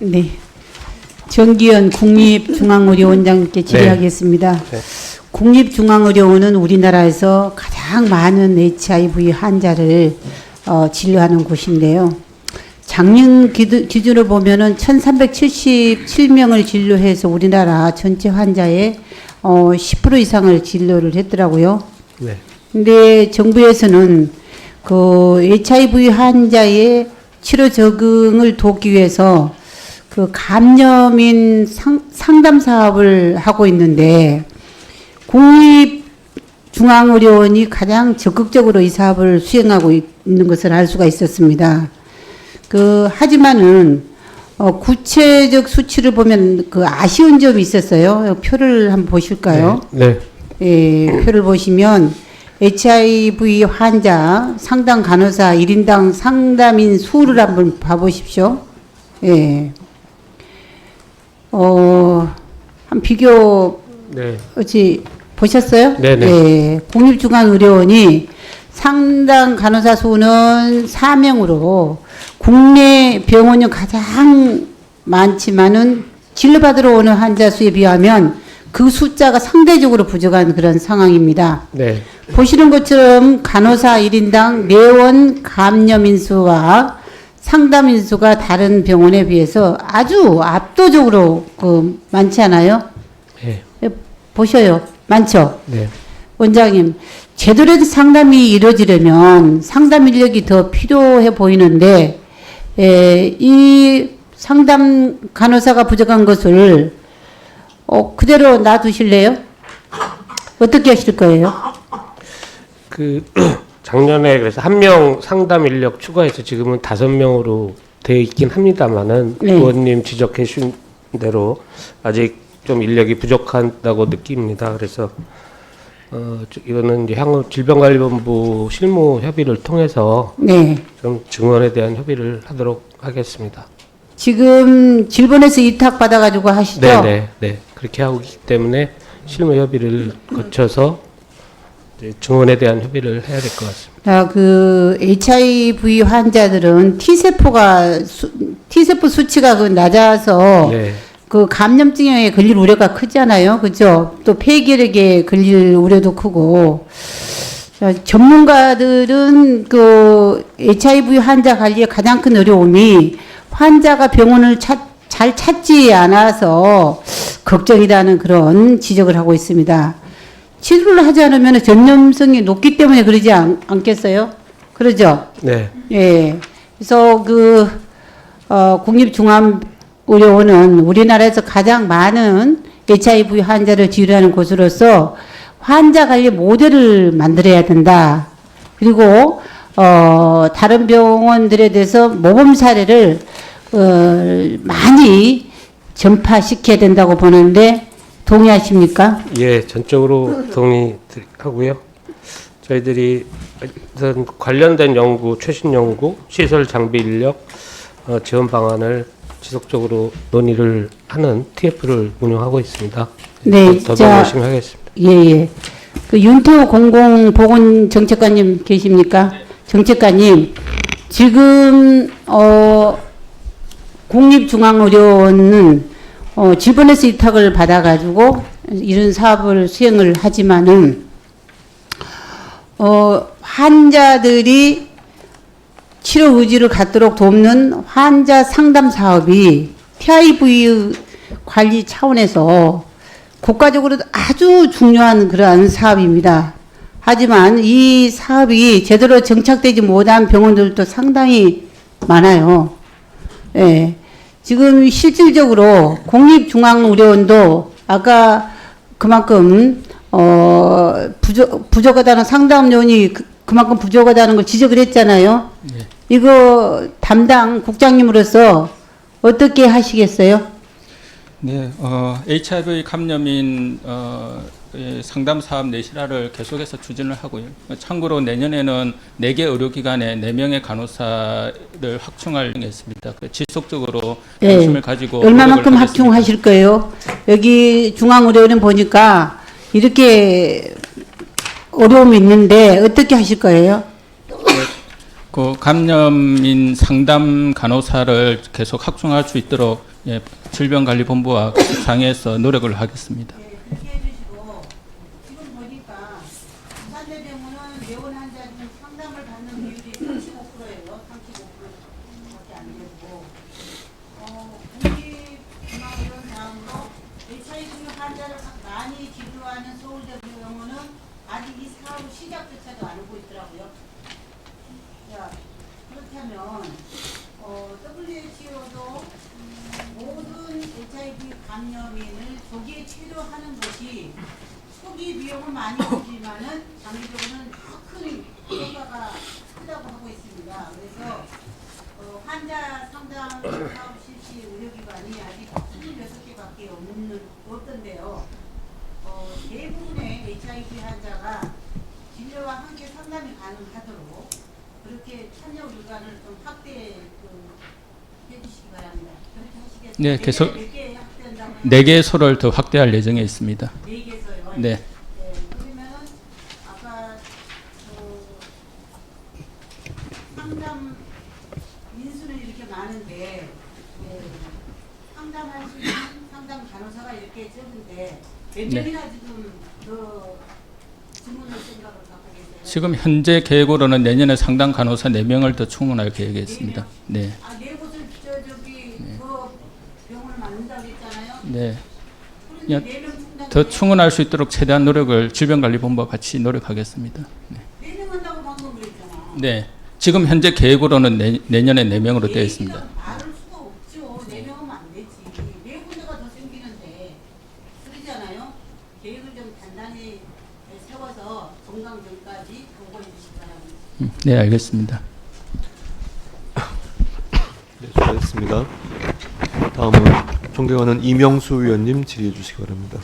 네. 정기현 국립중앙의료원장님께 질의하겠습니다. 네. 국립중앙의료원은 우리나라에서 가장 많은 HIV 환자를 어, 진료하는 곳인데요. 작년 기준으로 보면은 1,377명을 진료해서 우리나라 전체 환자의 어, 10% 이상을 진료를 했더라고요. 네. 근데 정부에서는 그 HIV 환자의 치료 적응을 돕기 위해서 그 감염인 상, 상담 사업을 하고 있는데 국립중앙의료원이 가장 적극적으로 이 사업을 수행하고 있는 것을 알 수가 있었습니다. 그 하지만은 어, 구체적 수치를 보면 그 아쉬운 점이 있었어요. 표를 한번 보실까요? 네. 예, 표를 보시면 HIV 환자 상담 간호사 1인당 상담인 수를 한번 봐보십시오. 예. 어, 한 비교 네. 어찌 보셨어요? 네네. 예, 국립중앙의료원이 상담 간호사 수는 4명으로 국내 병원이 가장 많지만은 진료받으러 오는 환자 수에 비하면 그 숫자가 상대적으로 부족한 그런 상황입니다. 네. 보시는 것처럼 간호사 1인당 내원 감염 인 수와 상담 인 수가 다른 병원에 비해서 아주 압도적으로 그 많지 않아요? 네. 예, 보셔요. 많죠? 네. 원장님, 제대로 된 상담이 이루어지려면 상담 인력이 더 필요해 보이는데, 에, 이 상담 간호사가 부족한 것을 어, 그대로 놔두실래요? 어떻게 하실 거예요? 그 작년에 그래서 한 명 상담 인력 추가해서 지금은 다섯 명으로 돼 있긴 합니다만은 네. 의원님 지적해 주신 대로 아직 좀 인력이 부족하다고 느낍니다. 그래서 어 저- 이거는 이제 향후 질병관리본부 실무 협의를 통해서 네. 좀 증원에 대한 협의를 하도록 하겠습니다. 지금 질본에서 위탁 받아가지고 하시죠? 네, 네, 네. 그렇게 하고 있기 때문에 실무 협의를 거쳐서 증원에 대한 협의를 해야 될 것 같습니다. 자, 그 HIV 환자들은 T세포가 수, T세포 수치가 그 낮아서 네. 그 감염증에 걸릴 우려가 크잖아요. 그죠? 또 폐결핵에 걸릴 우려도 크고. 자, 전문가들은 그 HIV 환자 관리의 가장 큰 어려움이 환자가 병원을 찾, 잘 찾지 않아서 걱정이라는 그런 지적을 하고 있습니다. 치료를 하지 않으면 전염성이 높기 때문에 그러지 않, 않겠어요? 그러죠? 네. 예. 그래서 그, 어, 국립중앙의료원은 우리나라에서 가장 많은 HIV 환자를 치료하는 곳으로서 환자 관리 모델을 만들어야 된다. 그리고, 어, 다른 병원들에 대해서 모범 사례를, 어, 많이 전파시켜야 된다고 보는데 동의하십니까? 예, 전적으로 동의하고요. 저희들이 관련된 연구, 최신 연구, 시설 장비 인력 어, 지원 방안을 지속적으로 논의를 하는 TF를 운영하고 있습니다. 네, 더, 더 자, 열심히 하겠습니다. 예, 예. 그 윤태호 공공보건 정책관님 계십니까? 정책관님, 지금, 어, 국립중앙의료원은, 어, 질본에서 위탁을 받아가지고 이런 사업을 수행을 하지만은, 어, 환자들이 치료 의지를 갖도록 돕는 환자 상담 사업이 TIV 관리 차원에서 국가적으로 아주 중요한 그러한 사업입니다. 하지만 이 사업이 제대로 정착되지 못한 병원들도 상당히 많아요. 예. 지금 실질적으로 국립중앙의료원도 아까 그만큼 어 부족 부족하다는 상담요원이 그- 그만큼 부족하다는 걸 지적을 했잖아요. 이거 담당 국장님으로서 어떻게 하시겠어요? 네, 어, HIV 감염인 어, 예, 상담 사업 내실화를 계속해서 추진을 하고요. 참고로 내년에는 4개 의료기관에 4명의 간호사를 확충할 예정했습니다. 그 지속적으로 네. 관심을 가지고 얼마만큼. 합충하실 거예요? 여기 중앙의료원 보니까 이렇게 어려움이 있는데 어떻게 하실 거예요? 그 감염인 상담 간호사를 계속 확충할 수 있도록 예, 질병관리본부와 상의해서 노력을 하겠습니다. 네, 그렇게 해주시고 지금 보니까 부산대병원은 내원 환자 중 상담을 받는 비율이 35%예요. 35%밖에 안 되고 어, 국립중앙의원 다음으로 HIV 환자를 많이 진료하는 서울대 병원은 아직 이 사업 시작조차도 안 하고 있더라고요. 자, 그렇다면 어, WHO도 모든 HIV 감염인을 조기에 치료하는 것이 초기 비용은 많이 들지만은 장기적으로는 더큰 효과가 크다고 하고 있습니다. 그래서 어, 환자 상담 사업 실시 의료기관이 아직 26개밖에 없는 없던데요. 어, 대부분의 HIV 환자가 진료와 함께 상담이 가능하도록 그렇게 참여 기관을 좀 확대 그, 해주시기 바랍니다. 그렇게? 네, 계속-? 네 개의 소를 더 확대할 예정에 있습니다. 네. 네. 네, 그러면은 아까 그 상담 인수는 이렇게 많은데 네, 상담할 수 있는 상담 간호사가 이렇게 적은데 몇 네. 명이나 지금 더 주문을 생각을 갖고 계세요? 지금 현재 계획으로는 내년에 상담 간호사 4명을 더 충원할 계획에 있습니다. 네. 아, 네 곳을 저 저기 그 병원을 만든다고 했잖아요. 네. 그런데 야, 네명 충당 더 충원할 수 있도록 최대한 노력을 질병관리본부와 같이 노력하겠습니다. 네. 네. 지금 현재 계획으로는 내, 내년에 4명으로 되어 있습니다. 네. 네. 음, 네, 알겠습니다. 네, 수고하셨습니다. 다음은 존경하는 이명수 의원님 질의해 주시기 바랍니다.